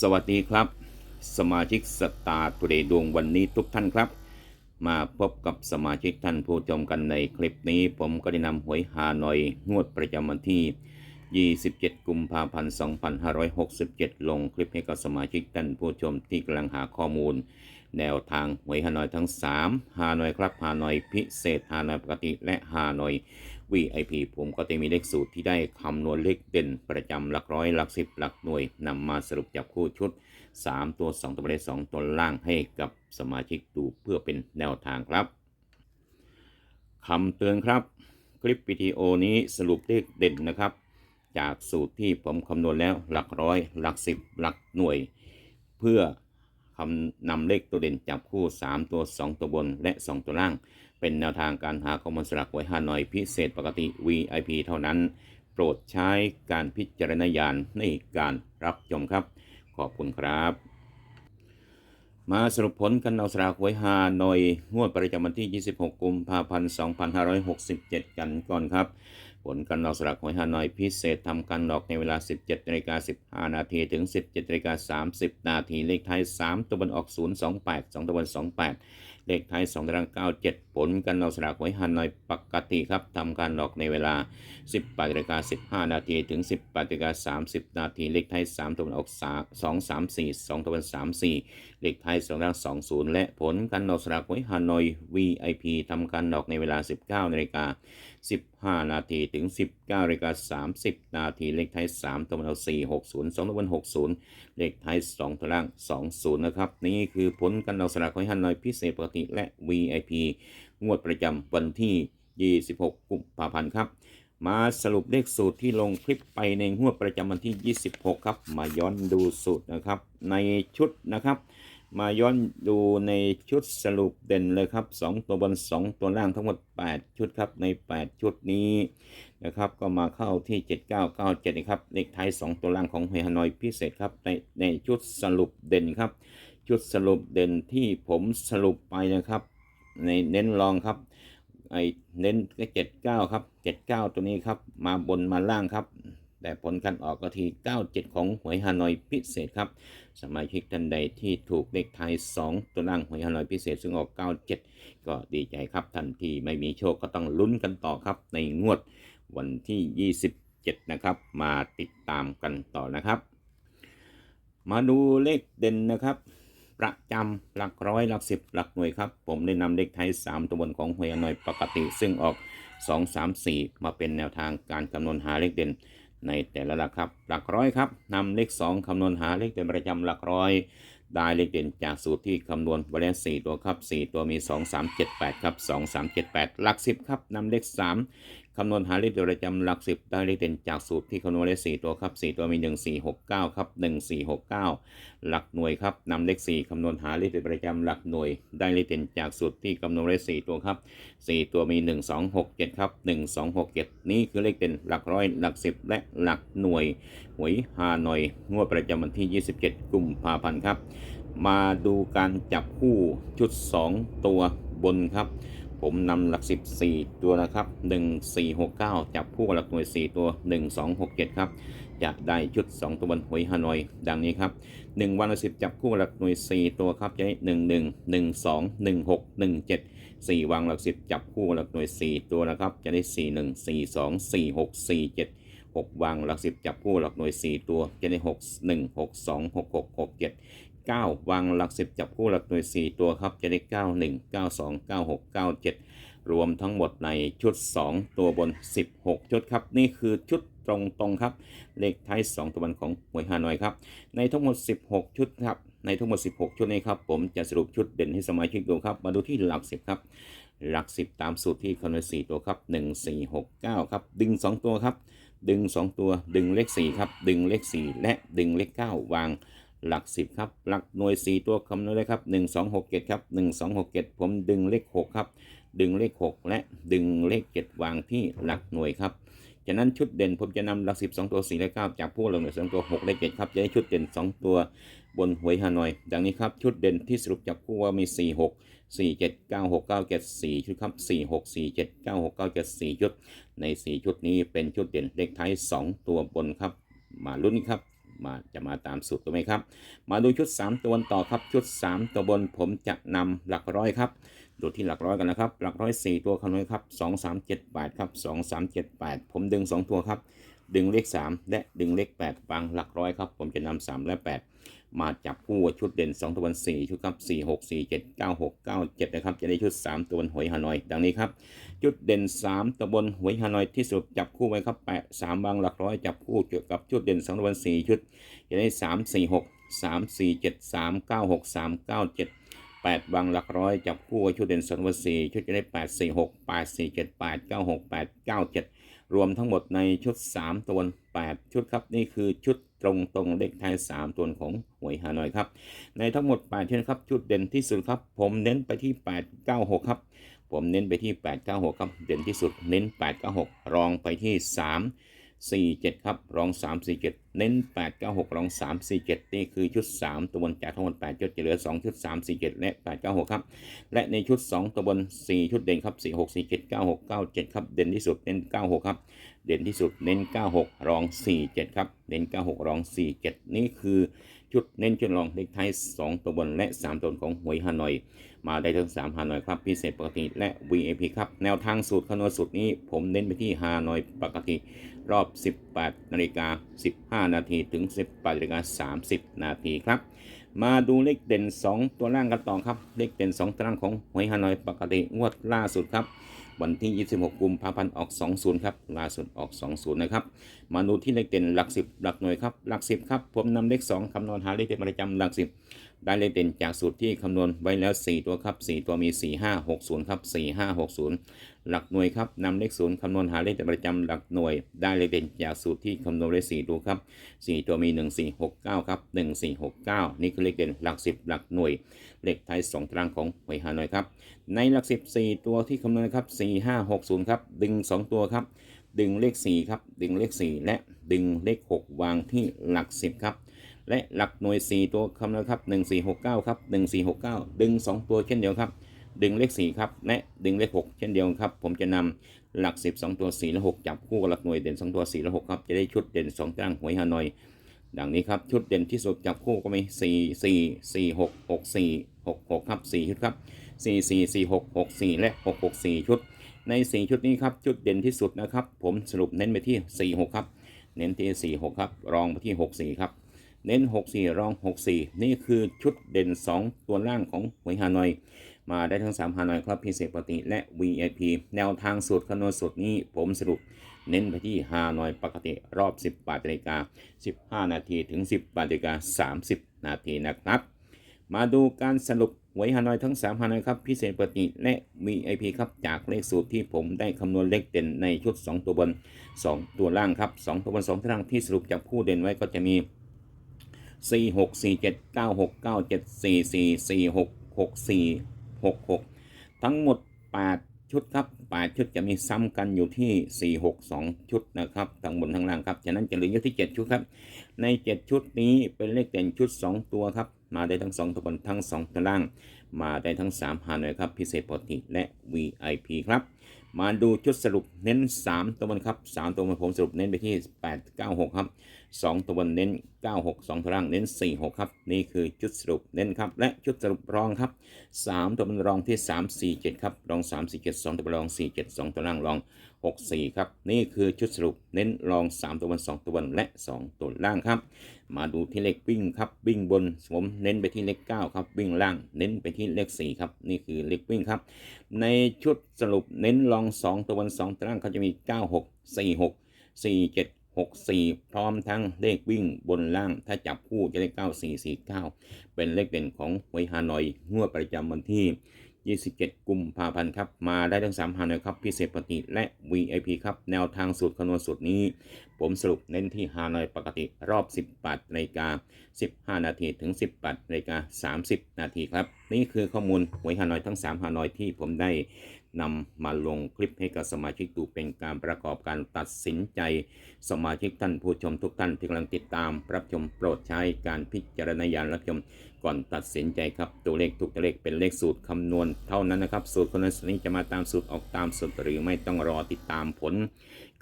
สวัสดีครับ สมาชิกสตาร์ทูเดดวงวันนี้ทุกท่านครับ มาพบกับสมาชิกท่านผู้ชมกันในคลิปนี้ ผมก็ได้นำหวยฮานอยงวดประจำวันที่ 27 กุมภาพันธ์ 2567 ลงคลิปให้กับสมาชิกท่านผู้ชมที่กำลังหาข้อมูล แนวทางหวยฮานอยทั้ง 3 ฮานอยครับฮานอยพิเศษฮานอยปกติและฮานอย VIP ผมก็จะมีเลขสูตรที่ได้คำนวณเลขเด่นประจำหลักร้อยหลักสิบหลักหน่วยนำมาสรุปจับคู่ชุด 3 ตัว 2 ตัวบนสองตัวล่างให้กับสมาชิกดูเพื่อเป็นแนวทางครับคำเตือนครับ คลิปวิดีโอนี้สรุปเลขเด่นนะครับ จากสูตรที่ผมคำนวณแล้วหลักร้อย หลักสิบหลักหน่วย เพื่อคำนำเลขตัวเด่นจับคู่ 3 ตัว 2 ตัวบนและ 2 ตัวล่าง เป็นแนวทางการหาข้อมูลสลักหวยฮานอยพิเศษปกติ VIP เท่านั้น โปรดใช้การพิจารณญาณในการรับชมครับ ขอบคุณครับ มาสรุปผลกันเอาสลากหวยฮานอยงวดประจำวันที่ 26 กุมภาพันธ์ 2567 กันก่อนครับ ผลการออกสลากหวยฮานอยพิเศษทำการออกในเวลา 17นาฬิกา15 นาทีถึง 17นาฬิกา30 นาทีเลขท้าย 3ตัวบนออก 028 2ตัวบน28 เลขท้าย2ตาราง97 ผลการออกสลากหวยฮานอยปกติครับทำการออกในเวลา 18นาฬิกา15 นาทีถึง 18นาฬิกา30 นาทีเลขท้าย 3ตัวบนออก2 3 4 2ตัวบน34 เลขท้าย2ตาราง20 และผลการออกสลากหวยฮานอย VIP ทำการออกในเวลา 19นาฬิกา15 นาทีถึง 19นาฬิกา30 นาทีเลขท้าย3ตัวมันเอา4 60 2ตัวมัน60 เลขท้าย2ตัวล่าง 20 นะครับ นี่คือผลการเอาสลากของฮันนอยพิเศษปกติและ VIP งวดประจำวันที่ 26 กุมภาพันธ์ครับมาสรุปเลขสูตรที่ลงคลิปไปในงวดประจำวันที่ 26 ครับ มาย้อนดูสูตรนะครับ ในชุดนะครับ มาย้อนดูในชุดสรุปเด่นเลยครับ 2 ตัวบน 2 ตัวล่างทั้งหมด 8 ชุดครับ ใน 8 ชุดนี้ นะครับก็มาเข้าที่ 7997นะครับเลขท้าย2 ตัวล่างของเฮฮานอยพิเศษครับในในชุดสรุปเด่นครับ ชุดสรุปเด่นที่ผมสรุปไปนะครับ ในเน้นรองครับไอเน้นก็เจ็ดเก้าครับเจ็ดเก้าตัวนี้ครับมาบนมาล่างครับ แต่ผลการออกก็ที่97ของหวยฮานอยพิเศษครับ สมาชิกท่านใดที่ถูกเลขไทาย2ตัวล่างหวยฮานอยพิเศษซึ่งออก97ก็ดีใจครับท่านที่ไม่มีโชคก็ต้องลุ้นกันต่อครับในงวด วันที่ 27 นะครับ มาติดตามกันต่อนะครับ มาดูเลขเด่นนะครับ ประจำหลักร้อยหลักสิบหลักหน่วยครับ ผมได้นำเลขไทย 3 ตัวบนของหวยฮานอยปกติ ซึ่งออก 2 3 4 มาเป็นแนวทางการคำนวณหาเลขเด่นในแต่ละหลักครับ หลักร้อยครับนำเลข 2คำนวณหาเลขเด่นประจำหลักร้อย ได้เลขเด่นจากสูตรที่คำนวณบริเวณ4ตัวครับ 4 ตัวมี 2 3 7 8 ครับ 2 3 7 8 หลัก 10 ครับนำเลข 3 คำนวณหาเลขเด่นประจำหลัก10ได้เลขเด่นจากสูตรที่คำนวณเลข4ตัวครับ4ตัวมี1 4 6 9ครับ1 4 6 9หลักหน่วยครับนำเลข4คำนวณหาเลขเด่นประจำหลักหน่วย ได้เลขเด่นจากสูตรที่คำนวณเลข4ตัวครับ4ตัวมี1 2 6 7ครับ1 2 6 7นี่คือเลขเด่นหลักร้อยหลัก10และหลักหน่วยหวยฮานอยงวดประจำวันที่27กุมภาพันธ์ครับมาดูการจับคู่ชุด2ตัวบนครับ ผมนำหลัก 14 ตัวนะครับ 1 4 6 9 จับผู้หลักหน่วย 4 ตัว 1 2 6 7 ครับ จะได้ชุด 2 ตัวบนหวยฮานอย ดังนี้ครับ 1 วันละ 10 จับคู่หลักหน่วย 4 ตัวครับจะได้1 1 1 2 1 6 1 7 4 วังหลัก 10 จับคู่หลักหน่วย 4 ตัวนะครับ จะได้ 4 1 4 2 4 6 4 7 6 วางหลัก 10 จับคู่หลักหน่วย 4 ตัวจะได้6 1 6 2 6 6 6 7 9 วางหลัก 10 จับคู่หลักหน่วย 4 ตัวครับจะได้ 9 1 9 2 9 6 9 7 รวมทั้งหมดในชุด 2 ตัวบน 16 ชุดครับ นี่คือชุดตรงตรงๆครับ เลขท้าย 2 ตัวบนของหวยฮานอยครับ ในทั้งหมด 16 ชุดครับ ในทั้งหมด 16 ชุดนี้ครับ ผมจะสรุปชุดเด่นให้สมาชิกดูครับ มาดูที่หลัก 10 ครับ หลัก 10 ตามสูตรที่คำนวณ4ตัวครับ 1 4 6 9 ครับ ดึง 2 ตัวครับ ดึง 2 ตัว ดึงเลข4ครับ ดึงเลข 4 และดึงเลข 9 วางหลัก 10 ครับ หลักหน่วย 4 ตัวคำนวณเลยครับ 1 2 6 7 ครับ 1 2 6 7 ผมดึงเลข 6 ครับ ดึงเลข 6 และดึงเลข 7 วางที่หลักหน่วยครับจากนั้นชุดเด่นผมจะนำหลัก 10 2 ตัว 4 และ 9 จากผู้ลงหน่วย2ตัว 6 และ 7 ครับ จะได้ชุดเด่น 2 ตัว บนหวยฮานอย ดังนี้ครับ ชุดเด่นที่สรุปจับคู่ว่ามี 4 6 4 7 9 6 9 7 4 ชุดครับ 4 6 4 7 9 6 9 7 4 ชุด ใน 4 ชุดนี้เป็นชุดเด่นเลขท้าย 2 ตัวบนครับ มาลุ้นครับมาจะมาตามสูตรตัวไหมครับ มาดูชุด 3 ตัวต่อครับ ชุด 3 ตัวบนผมจะนำหลักร้อยครับ ดูที่หลักร้อยกันนะครับ หลักร้อย 4 ตัวคำนวณครับ 2 3 7 8 ครับ 2 3 7 8 ผมดึง 2 ตัวครับ ดึงเลข 3 และดึงเลข8วางหลักร้อยครับ ผมจะนำ3และ 8 มาจับคู่ชุดเด่น 2 ตัวบน4ชุดครับ 4 6 4 7 9 6 9 7 นะครับ จะได้ชุด 3 ตัวบนหวยฮานอย ดังนี้ครับจุดเด่น 3 ตัวบนหวยฮานอยที่สรุปจับคู่ไว้ครับแปะ3บางหลักร้อยจับคู่เกี่ยวกับชุดเด่น 2 ตัวบน4ชุด จะได้ 3 4 6 3 4 7 3 9 6 3 9 7 8วางหลักร้อยจับคู่ชุดเด่น2ตัวบน4ชุดจะได้ 8 4 6 8 4 7 8 9 6 8 9 7 รวมทั้งหมดในชุด 3 ตัว 8 ชุดครับ นี่คือชุดตรงตรงเลขท้าย 3 ตัวของหวยฮานอยครับ ในทั้งหมด 8 ชุดครับ ชุดเด่นที่สุดครับ ผมเน้นไปที่ 8 9 6 ครับ ผมเน้นไปที่ 8 9 6 ครับ เด่นที่สุดเน้น 8 9 6 รองไปที่ 3 4 7 ครับ รอง 3 4 7 เน้น 8 9 6 รอง 3 4 7 นี่คือชุด 3 ตัวบนจากทั้งหมด8ชุดจะเหลือ 2 ชุด 3 4 7 และ 8 9 6 ครับ และในชุด 2 ตัวบน 4 ชุดเด่นครับ 4 6 4 7 9 6 9 7 ครับ เด่นที่สุดเน้น 9 6 ครับ เด่นที่สุดเน้น 96 รอง 47 ครับ เน้น 96 รอง 47 นี่คือชุดเน้นชุดรองเลขท้าย 2 ตัวบนและ 3 ตัวของหวยฮานอย มาได้ทั้ง3ฮานอยครับพิเศษปกติและ VIP ครับแนวทางสูตรคำนวณสูตรนี้ ผมเน้นไปที่ฮานอยปกติ รอบ 18นาฬิกา15 นาทีถึง 18นาฬิกา30 นาทีครับ มาดูเลขเด่น 2 ตัวล่างกันต่อครับ เลขเด่น 2 ตัวล่างของหวยฮานอยปกติงวดล่าสุดครับวันที่ 26 กุมภาพันธ์ออก 20 ครับ ล่าสุดออก 20 นะครับมาดูที่เลขเด่นหลัก10หลักหน่วยครับหลัก10ครับผมนำเลข2คำนวณหาเลขเด่นประจำหลัก10ได้เลขเด่นจากสูตรที่คำนวณไว้แล้ว 4 ตัวครับ4ตัวมี 4 5 6 0ครับ4 5 6 0 หลักหน่วยครับนำเลขศูนย์คำนวณหาเลขเด่นประจำหลักหน่วย ได้เลขเด่นจากสูตรที่คำนวณไว้4ตัวครับ4ตัวมี 1 4 6 9ครับ1 4 6 9 นี่คือเลขเด่นหลัก 10 หลักหน่วย เลขไทย2ตารางของหวยฮานอยครับในหลัก10 4ตัวที่คำนวณครับ4 5 6 0ครับดึง 2 ตัวครับ ดึงเลข 4 ครับ ดึงเลข 4 และดึงเลข 6 วางที่หลัก 10 ครับ และหลักหน่วย 4 ตัวคำนวณครับ 1469 ครับ 1469 ดึง 2 ตัวเช่นเดียวครับ ดึงเลข 4 ครับ และดึงเลข 6 เช่นเดียวครับ ผมจะนำหลัก 10 2 ตัว 4 และ 6 จับคู่กับหลักหน่วยเด่น 2 ตัว 4 และ 6 ครับ จะได้ชุดเด่น 2ตารางหวยฮานอย ดังนี้ครับ ชุดเด่นที่สุดจับคู่ก็มี 4 4 4 6 6 4 6 6 ครับ 4 ชุดครับ 4 4 4 6 6 4 และ 6 6 4 ชุด ใน 4 ชุดนี้ครับชุดเด่นที่สุดนะครับ ผมสรุปเน้นไปที่ 4 6 ครับ เน้นที่4 6 ครับ รองไปที่ 6 4 ครับ เน้น 6 4 รอง 6 4 นี่คือชุดเด่น 2 ตัวล่างของหวยฮานอย มาได้ทั้ง 3 ฮานอยครับพิเศษปกติและ VIP แนวทางสูตรคำนวณสูตรนี้ผมสรุปเน้นไปที่ฮานอยปกติรอบ18นาฬิกา 15 นาทีถึง18นาฬิกา 30 นาทีนะครับ มาดูการสรุปหวยฮานอยทั้ง3ฮานอยครับพิเศษปกติและ VIP ครับจากเลขสูตรที่ผมได้คำนวณเลขเด่นในชุด 2 ตัวบน 2 ตัวล่างครับ 2 ตัวบน2ตัวล่างที่สรุปจากผู้เด่นไว้ก็จะมี 4 6 4 7 9 6 9 7 4 4 4 6 6 4 6 6 ทั้งหมด 8 ชุดครับ 8 ชุดจะมีซ้ำกันอยู่ที่ 4 6 2 ชุดนะครับทั้งบนทั้งล่างครับฉะนั้นจะเหลืออยู่ที่ 7 ชุดครับใน 7 ชุดนี้เป็นเลขเด่นชุด 2 ตัวครับ มาได้ทั้ง2ตัวบนทั้ง2ตัวล่าง มาได้ทั้ง3ฮานอยครับพิเศษปกติและ VIP ครับ มาดูชุดสรุปเน้น 3 ตัวบนครับ 3 ตัวบนผมสรุปเน้นไปที่ 8 9 6 ครับ 2 ตัวบนเน้น 9 6 2 ตัวล่างเน้น 4 6 ครับ นี่คือชุดสรุปเน้นครับ และชุดสรุปรองครับ 3 ตัวบนรองที่ 3 4 7 ครับ รอง 3 4 7 2 ตัวบนรอง 4 7 2 ตัวล่างรอง 6 4 ครับ นี่คือชุดสรุปเน้นรอง 3 ตัวบน 2 ตัวบนและ 2 ตัวล่างครับ มาดูที่เลขวิ่งครับวิ่งบนผมเน้นไปที่เลข 9 ครับ วิ่งล่าง เน้นไปที่เลข 4 ครับ นี่คือเลขวิ่งครับ ในชุดสรุปเน้นรอง 2 ตัวบน 2 ตัวล่างเขาจะมี 9 6 4 6 4 7 6 4 พร้อมทั้งเลขวิ่งบนล่าง ถ้าจับคู่จะได้ 9 4 4 9 เป็นเลขเด่นของหวยฮานอยงวดประจำวันที่ 27 กุมภาพันธ์ครับ มาได้ทั้ง3ฮานอยครับ พิเศษปกติและ VIP ครับ แนวทางสูตรคำนวณสูตรนี้ ผมสรุปเน้นที่ฮานอยปกติรอบ 18นาฬิกา 15 นาทีถึง 18นาฬิกา 30 นาทีครับ นี่คือข้อมูลหวยฮานอยทั้ง 3 ฮานอยที่ผมได้ นำมาลงคลิปให้กับสมาชิกดูเป็นการประกอบการตัดสินใจ สมาชิกท่านผู้ชมทุกท่านที่กำลังติดตาม รับชมโปรดใช้การพิจารณญาณรับชมก่อนตัดสินใจครับตัวเลขทุกตัวเลขเป็นเลขสูตรคำนวณเท่านั้นนะครับ สูตรคำนวณนี้จะมาตามสูตรออกตามสูตรหรือไม่ต้องรอติดตามผล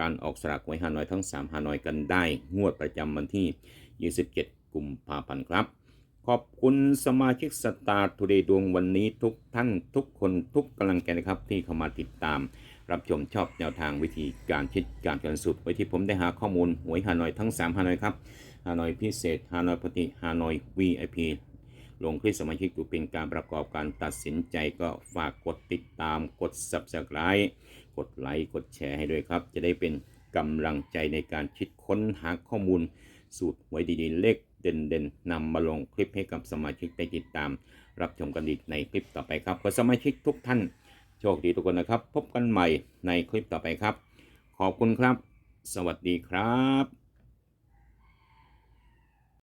การออกสลากหวยฮานอยทั้ง3ฮานอยกันได้ งวดประจำวันที่ 27 กุมภาพันธ์ครับ ขอบคุณสมาชิกสตาร์ทูเดย์ดวงวันนี้ทุกท่านทุกคนทุกกำลังใจนะครับ ที่เข้ามาติดตาม รับชมชอบแนวทางวิธีการคิดการการสุดไว้ที่ผมได้หาข้อมูลหวยฮานอยทั้ง 3ฮานอยครับฮานอยพิเศษฮานอยปกติฮานอย VIP ลงคลิปสมาชิกดูเป็นการประกอบการตัดสินใจก็ฝากกดติดตามกด Subscribe กดไลค์กดแชร์ให้ด้วยครับ จะได้เป็นกำลังใจในการคิดค้นหาข้อมูลสูตรไว้ดีๆเลข เด่นๆนำมาลงคลิปให้กับสมาชิกได้ติดตาม รับชมกันอีกในคลิปต่อไปครับขอสมาชิกทุกท่าน โชคดีทุกคนนะครับ พบกันใหม่ในคลิปต่อไปครับ ขอบคุณครับ สวัสดีครับ